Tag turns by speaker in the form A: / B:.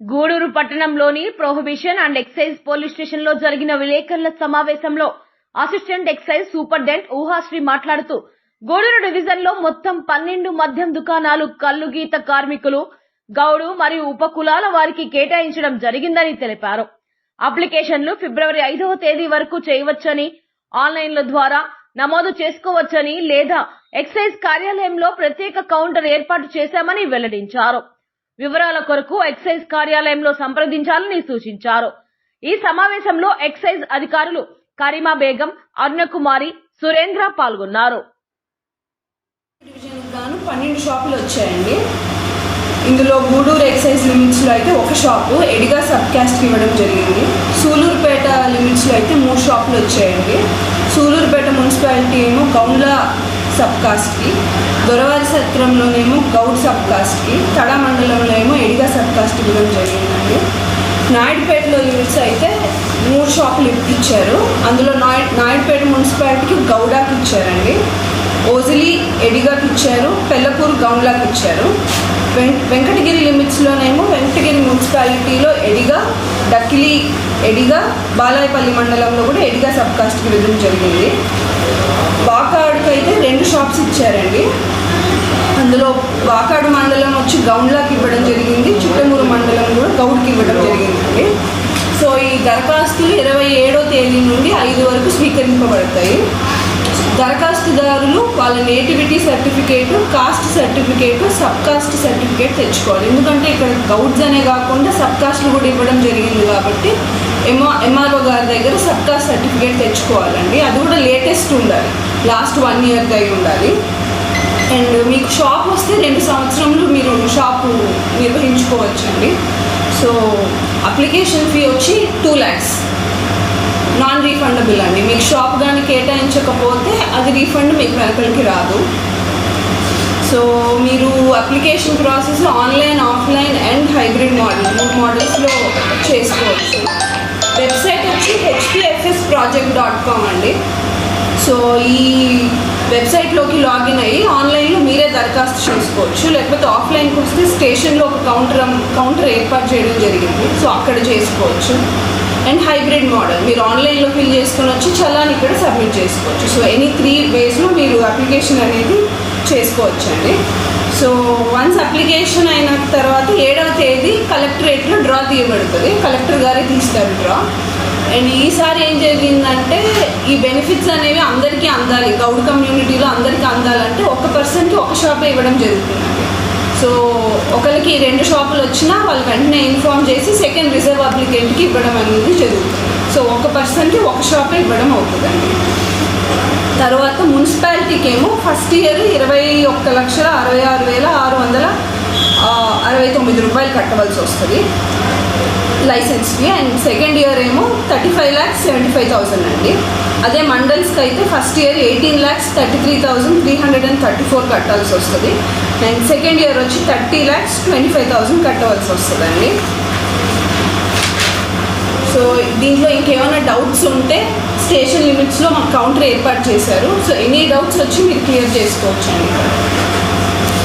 A: గూడూరు పట్టణంలోని prohibition and excise police స్టేషన్లో జరిగిన విలేకరుల సమావేశంలో అసిస్టెంట్ ఎక్సైజ్ సూపరింటెండెంట్ ఊహాశ్రీ మాట్లాడుతూ గూడూరు డివిజన్లో మొత్తం పన్నెండు మద్యం దుకాణాలు కల్లు గీత కార్మికులు గౌడు మరియు ఉపకులాల వారికి కేటాయించడం జరిగిందని తెలిపారు. అప్లికేషన్లు ఫిబ్రవరి ఐదవ తేదీ వరకు చేయవచ్చని ఆన్లైన్ల ద్వారా నమోదు చేసుకోవచ్చని లేదా ఎక్సైజ్ కార్యాలయంలో ప్రత్యేక కౌంటర్ ఏర్పాటు చేశామని వెల్లడించారు. వివరాల కొరకు ఎక్సైజ్ కార్యాలయంలో సంప్రదించాలని సూచించారు. ఈ సమావేశంలో ఎక్సైజ్ అధికారులు కరీమా బేగం అరుణకుమారి సురేంద్ర పాల్గొన్నారు.
B: పన్నెండు షాపులు వచ్చాయండి. ఇందులో గూడూరు ఎక్సైజ్ లిమిట్స్లో అయితే ఒక షాపు ఎడిగా సబ్ క్యాస్ట్కి ఇవ్వడం జరిగింది. సూలూరుపేట లిమిట్స్లో అయితే మూడు షాపులు వచ్చాయండి. సూలూరుపేట మున్సిపాలిటీ ఏమో గౌండ్ల సబ్ కాస్ట్కి దొరవారి సత్రంలోనేమో గౌడ్ సబ్ కాస్ట్కి తడా మండలంలో ఏమో ఎడిగా సబ్ కాస్ట్ ఇవ్వడం జరిగిందండి. నాయుడుపేటలో లిమిట్స్ అయితే మూడు షాపులు ఇచ్చారు అందులో నాయ్ నాయుడుపేట మున్సిపాలిటీకి గౌడాకి ఇచ్చారండి. ఓజిలి ఎడిగాకి ఇచ్చారు. పెళ్ళపూర్ గౌండ్లాకి ఇచ్చారు. వెం వెంకటగిరి లిమిట్స్లోనేమో వెంకటగిరి మున్సిపాలిటీలో ఎడిగా డక్కిలి ఎడిగా బాలాయపల్లి మండలంలో కూడా ఎడిగా సబ్ కాస్ట్కి జరిగింది. బాకాడుకు అయితే రెండు షాప్స్ ఇచ్చారండి. అందులో వాకాడు మండలం వచ్చి గౌండ్లాకి ఇవ్వడం జరిగింది చిట్టమూరు మండలం కూడా గౌడ్కి ఇవ్వడం జరిగిందండి. సో ఈ దరఖాస్తులు ఇరవై ఏడో తేదీ నుండి ఐదు వరకు స్వీకరింపబడతాయి. దరఖాస్తుదారులు వాళ్ళ nativity certificate caste certificate sub caste certificate తెచ్చుకోవాలి. ఎందుకంటే ఇక్కడ గౌడ్స్ అనే కాకుండా సబ్ కాస్ట్లు కూడా ఇవ్వడం జరిగింది కాబట్టి ఎంఆ ఎంఆర్ఓ గారి దగ్గర సబ్ సర్టిఫికేట్ తెచ్చుకోవాలండి. అది కూడా లేటెస్ట్ ఉండాలి. లాస్ట్ వన్ ఇయర్ అయి ఉండాలి. అండ్ మీకు షాప్ వస్తే రెండు సంవత్సరములు మీరు షాపు నిర్వహించుకోవచ్చండి. సో అప్లికేషన్ ఫీ వచ్చి టూ ల్యాక్స్. నాన్ రీఫండబుల్ అండి. మీకు షాప్ కానీ కేటాయించకపోతే అది రీఫండ్ మీకు వెనకలికి రాదు. సో మీరు application process online offline and hybrid model మూడు మోడల్స్లో చేసుకోవచ్చు ప్రాజెక్ట్ డాట్ కామ్ అండి. సో ఈ వెబ్సైట్లోకి లాగిన్ అయ్యి ఆన్లైన్లో మీరే దరఖాస్తు చేసుకోవచ్చు. లేకపోతే ఆఫ్లైన్కి వస్తే స్టేషన్లో ఒక కౌంటర్ కౌంటర్ ఏర్పాటు చేయడం జరిగింది. సో అక్కడ చేసుకోవచ్చు. And hybrid model. మీరు ఆన్లైన్లో ఫిల్ చేసుకొని వచ్చి చలాన్ ఇక్కడ సబ్మిట్ చేసుకోవచ్చు. సో ఎనీ త్రీ వేస్లో మీరు అప్లికేషన్ అనేది చేసుకోవచ్చండి. సో వన్స్ అప్లికేషన్ అయిన తర్వాత ఏడవ తేదీ కలెక్టరేట్లో డ్రా తీయబడుతుంది. కలెక్టర్ గారే తీస్తారు డ్రా. అండ్ ఈసారి ఏం జరిగిందంటే ఈ బెనిఫిట్స్ అనేవి అందరికీ అందాలి. గౌడ్ కమ్యూనిటీలో అందరికీ అందాలంటే ఒక పర్సన్కి ఒక షాపే ఇవ్వడం జరుగుతుంది సో ఒకరికి రెండు షాపులు వచ్చినా వాళ్ళు వెంటనే ఇన్ఫామ్ చేసి సెకండ్ రిజర్వ్ అప్లికెంట్కి ఇవ్వడం అనేది జరుగుతుంది. సో ఒక పర్సన్కి ఒక షాపే ఇవ్వడం అవుతుందండి. తర్వాత మున్సిపాలిటీకి ఏమో ఫస్ట్ ఇయర్ ఇరవై ఒక్క లక్షల అరవై ఆరు వేల ఆరు వందల అరవై తొమ్మిది రూపాయలు కట్టవలసి వస్తుంది. లైసెన్స్కి. అండ్ సెకండ్ ఇయర్ ఏమో thirty five lakhs seventy five thousand అండి. అదే మండల్స్కి అయితే first year eighteen lakhs thirty three thousand three hundred and thirty four కట్టాల్సి వస్తుంది. అండ్ సెకండ్ ఇయర్ వచ్చి thirty lakhs twenty five thousand కట్టవలసి వస్తుందండి. సో దీంట్లో ఇంకేమైనా డౌట్స్ ఉంటే స్టేషన్ లిమిట్స్లో మాకు కౌంటర్ ఏర్పాటు చేశారు. సో ఎనీ డౌట్స్ వచ్చి మీరు క్లియర్ చేసుకోవచ్చు అండి ఇక్కడ